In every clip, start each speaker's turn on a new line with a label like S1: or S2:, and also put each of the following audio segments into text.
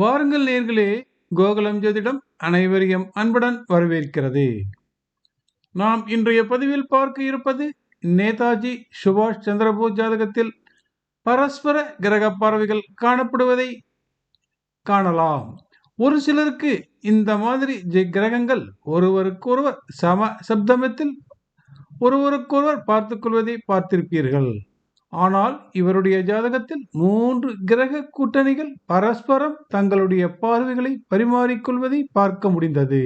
S1: வாருங்கள் நேர்களே கோகுலம் ஜோதிடம் அனைவரையும் அன்புடன் வரவேற்கிறது. நாம் இன்றைய பதிவில் பார்க்க இருப்பது நேதாஜி சுபாஷ் சந்திரபோஸ் ஜாதகத்தில் பரஸ்பர கிரக பார்வைகள் காணப்படுவதை காணலாம். ஒரு சிலருக்கு இந்த மாதிரி கிரகங்கள் ஒருவருக்கொருவர் சம சப்தமத்தில் ஒருவருக்கொருவர் பார்த்துக்கொள்வதை பார்த்திருப்பீர்கள். ஆனால் இவருடைய ஜாதகத்தில் மூன்று கிரக கூட்டணிகள் பரஸ்பரம் தங்களுடைய பார்வைகளை பரிமாறிக்கொள்வதை பார்க்க முடிந்தது.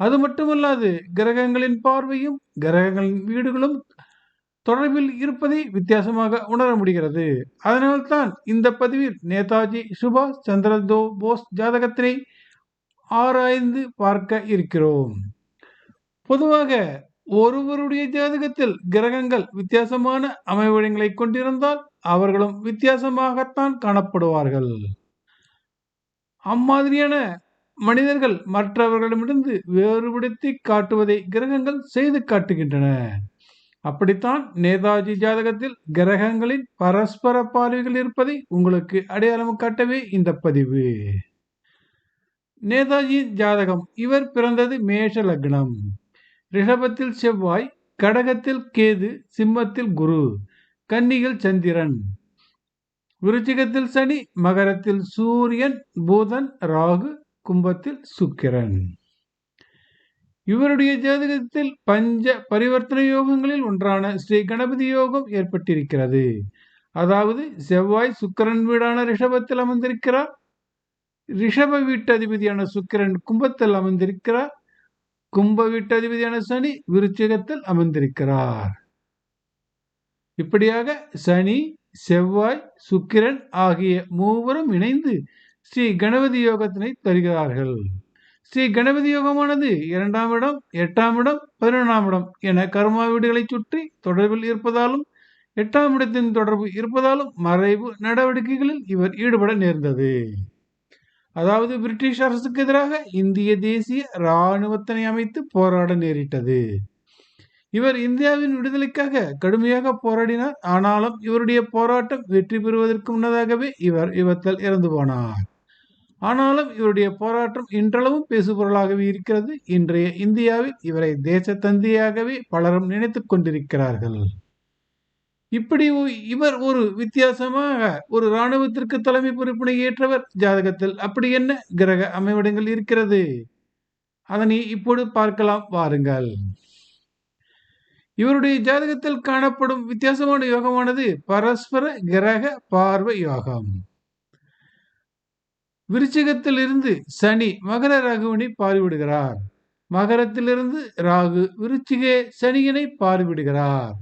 S1: அது மட்டுமல்லாது கிரகங்களின் பார்வையும் கிரகங்களின் வீடுகளும் தொடர்பில் இருப்பதை வித்தியாசமாக உணர முடிகிறது. அதனால்தான் இந்த பதிவில் நேதாஜி சுபாஷ் சந்திர போஸ் ஜாதகத்தினை ஆராய்ந்து பார்க்க இருக்கிறோம். பொதுவாக ஒருவருடைய ஜாதகத்தில் கிரகங்கள் வித்தியாசமான அமைவிடங்களை கொண்டிருந்தால் அவர்களும் வித்தியாசமாகத்தான் காணப்படுவார்கள். அம்மாதிரியான மனிதர்கள் மற்றவர்களிடமிருந்து வேறுபடுத்தி காட்டுவதை கிரகங்கள் செய்து காட்டுகின்றன. அப்படித்தான் நேதாஜி ஜாதகத்தில் கிரகங்களின் பரஸ்பர பார்வைகள் இருப்பதை உங்களுக்கு அடையாளம் காட்டவே இந்த பதிவு. நேதாஜியின் ஜாதகம் இவர் பிறந்தது மேஷ லக்னம். ரிஷபத்தில் செவ்வாய் கடகத்தில் கேது சிம்மத்தில் குரு கன்னியில் சந்திரன். விருச்சிகத்தில் சனி மகரத்தில் சூரியன் பூதன் ராகு கும்பத்தில் சுக்கிரன். இவருடைய ஜாதகத்தில் பஞ்ச பரிவர்த்தனை யோகங்களில் ஒன்றான ஸ்ரீ கணபதி யோகம் ஏற்பட்டிருக்கிறது. அதாவது செவ்வாய் சுக்கிரன் வீடான ரிஷபத்தில் அமர்ந்திருக்கிறார். ரிஷப வீட்டு அதிபதியான சுக்கிரன் கும்பத்தில் அமர்ந்திருக்கிறார். கும்ப வீட்டு அதிபதியான சனி விருச்சிகத்தில் அமர்ந்திருக்கிறார். இப்படியாக சனி செவ்வாய் சுக்கிரன் ஆகிய மூவரும் இணைந்து ஸ்ரீ கணபதி யோகத்தினை தருகிறார்கள். ஸ்ரீ கணபதி யோகமானது இரண்டாம் இடம் எட்டாம் இடம் பதினொன்றாம் இடம் என கர்மா வீடுகளை சுற்றி தொடர்பில் இருப்பதாலும் எட்டாம் இடத்தின் தொடர்பு இருப்பதாலும் மறைவு நடவடிக்கைகளில் இவர் ஈடுபட நேர்ந்தது. அதாவது பிரிட்டிஷ் அரசுக்கு எதிராக இந்திய தேசிய இராணுவத்தினை அமைத்து போராட நேரிட்டது. இவர் இந்தியாவின் விடுதலைக்காக கடுமையாக போராடினார். ஆனாலும் இவருடைய போராட்டம் வெற்றி பெறுவதற்கு முன்னதாகவே இவர் விபத்தில் இறந்து போனார். ஆனாலும் இவருடைய போராட்டம் இன்றளவும் பேசுபொருளாகவே இருக்கிறது. இன்றைய இந்தியாவில் இவரை தேசத்தந்தியாகவே பலரும் நினைத்து கொண்டிருக்கிறார்கள். இப்படி இவர் ஒரு வித்தியாசமாக ஒரு இராணுவத்திற்கு தலைமை பொறுப்பினை ஏற்றவர். ஜாதகத்தில் அப்படி என்ன கிரக அமைவிடங்கள் இருக்கிறது? அதனை இப்போது பார்க்கலாம் வாருங்கள். இவருடைய ஜாதகத்தில் காணப்படும் வித்தியாசமான யோகமானது பரஸ்பர கிரக பார்வை யோகம். விருச்சிகத்திலிருந்து சனி மகர ராகுவினை பார்விடுகிறார் மகரத்திலிருந்து ராகு விருச்சிகே சனியினை பார்விடுகிறார்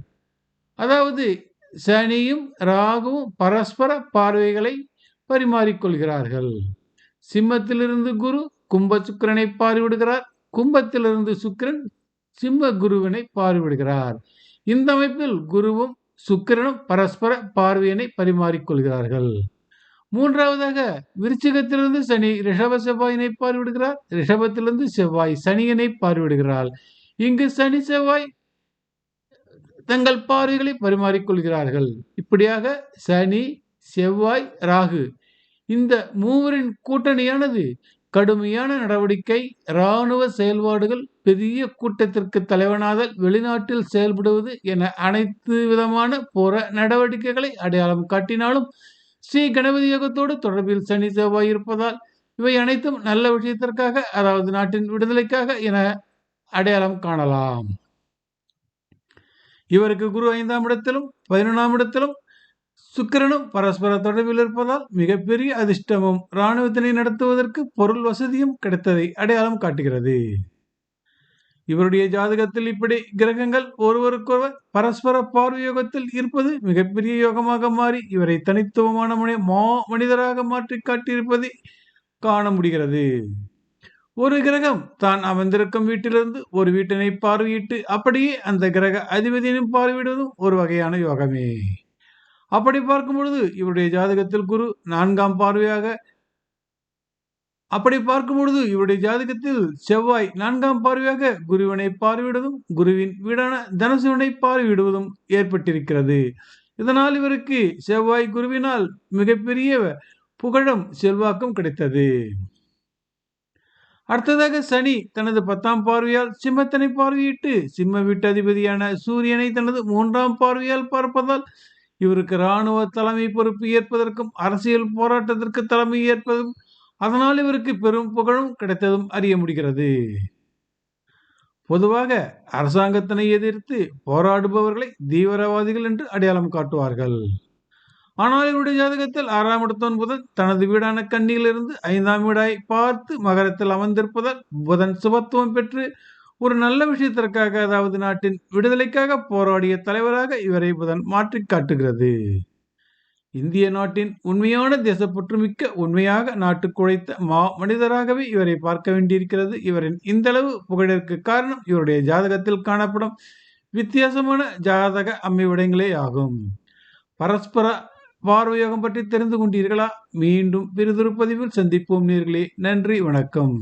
S1: அதாவது சனியும் ராகுவும் பரஸ்பர பார்வைகளை பரிமாறிக்கொள்கிறார்கள். சிம்மத்திலிருந்து குரு கும்ப சுக்கிரனை பார்விடுகிறார் கும்பத்திலிருந்து சுக்கிரன் சிம்ம குருவினை பார்விடுகிறார் இந்த அமைப்பில் குருவும் சுக்கிரனும் பரஸ்பர பார்வையினை பரிமாறிக்கொள்கிறார்கள். மூன்றாவதாக விருச்சிகத்திலிருந்து சனி ரிஷப செவ்வாயினை பார்விடுகிறார் ரிஷபத்திலிருந்து செவ்வாய் சனியனை பார்விடுகிறாள் இங்கு சனி செவ்வாய் தங்கள் பார்வைகளை பரிமாறிக்கொள்கிறார்கள். இப்படியாக சனி செவ்வாய் ராகு இந்த மூவரின் கூட்டணியானது கடுமையான நடவடிக்கை இராணுவ செயல்பாடுகள் பெரிய கூட்டத்திற்கு தலைவனாதல் வெளிநாட்டில் செயல்படுவது என அனைத்து விதமான புற நடவடிக்கைகளை அடையாளம் காட்டினாலும் ஸ்ரீ கணபதி யோகத்தோடு தொடர்பில் சனி செவ்வாய் இருப்பதால் இவை அனைத்தும் நல்ல விஷயத்திற்காக அதாவது நாட்டின் விடுதலைக்காக என அடையாளம் காணலாம். இவருக்கு குரு ஐந்தாம் இடத்திலும் பதினொன்றாம் இடத்திலும் சுக்கிரனும் பரஸ்பர தொடர்பில் இருப்பதால் மிகப்பெரிய அதிர்ஷ்டமும் இராணுவத்தினை நடத்துவதற்கு பொருள் வசதியும் கிடைத்ததை அடையாளம் காட்டுகிறது. இவருடைய ஜாதகத்தில் இப்படி கிரகங்கள் ஒருவருக்கொருவர் பரஸ்பர பார்வை யோகத்தில் இருப்பது மிகப்பெரிய யோகமாக மாறி இவரை தனித்துவமான மா மனிதராக மாற்றி காட்டியிருப்பதை காண முடிகிறது. ஒரு கிரகம் தான் அமர்ந்திருக்கும் வீட்டிலிருந்து ஒரு வீட்டினை பார்வையிட்டு அப்படியே அந்த கிரக அதிபதியினும் பார்வையிடுவதும் ஒரு வகையான யோகமே. அப்படி பார்க்கும் பொழுது இவருடைய ஜாதகத்தில் குரு நான்காம் பார்வையாக அப்படி பார்க்கும் பொழுது இவருடைய ஜாதகத்தில் செவ்வாய் நான்காம் பார்வையாக குருவினை பார்வையிடுவதும் குருவின் வீடான தனுசுவினை பார்வையிடுவதும் ஏற்பட்டிருக்கிறது. இதனால் இவருக்கு செவ்வாய் குருவினால் மிகப்பெரிய புகழும் செல்வாக்கும் கிடைத்தது. அடுத்ததாக சனி தனது பத்தாம் பார்வையால் சிம்மத்தனை பார்வையிட்டு சிம்ம வீட்டு அதிபதியான சூரியனை தனது மூன்றாம் பார்வையால் பார்ப்பதால் இவருக்கு இராணுவ தலைமை பொறுப்பு ஏற்பதற்கும் அரசியல் போராட்டத்திற்கு தலைமை ஏற்பதும் அதனால் இவருக்கு பெரும் புகழும் கிடைத்ததும் அறிய முடிகிறது. பொதுவாக அரசாங்கத்தினை எதிர்த்து போராடுபவர்களை தீவிரவாதிகள் என்று அடையாளம் காட்டுவார்கள். ஆனால் இவருடைய ஜாதகத்தில் ஆறாம் இடத்தோன் புதன் தனது வீடான கண்ணியிலிருந்து ஐந்தாம் வீடாய் பார்த்து மகரத்தில் அமர்ந்திருப்பதால் புதன் சுபத்துவம் பெற்று ஒரு நல்ல விஷயத்திற்காக அதாவது நாட்டின் விடுதலைக்காக போராடிய தலைவராக இவரை புதன் மாற்றி காட்டுகிறது. இந்திய நாட்டின் உண்மையான தேசப்பற்றுமிக்க உண்மையாக நாட்டுக்கு உழைத்த மா மனிதராகவே இவரை பார்க்க வேண்டியிருக்கிறது. இவரின் இந்தளவு புகழிற்கு காரணம் இவருடைய ஜாதகத்தில் காணப்படும் வித்தியாசமான ஜாதக அமைவிடங்களே ஆகும். பரஸ்பர வாரோயோகம் பற்றி தெரிந்து கொண்டீர்களா? மீண்டும் பிறிதொரு பதிவில் சந்திப்போம் நேர்களே. நன்றி வணக்கம்.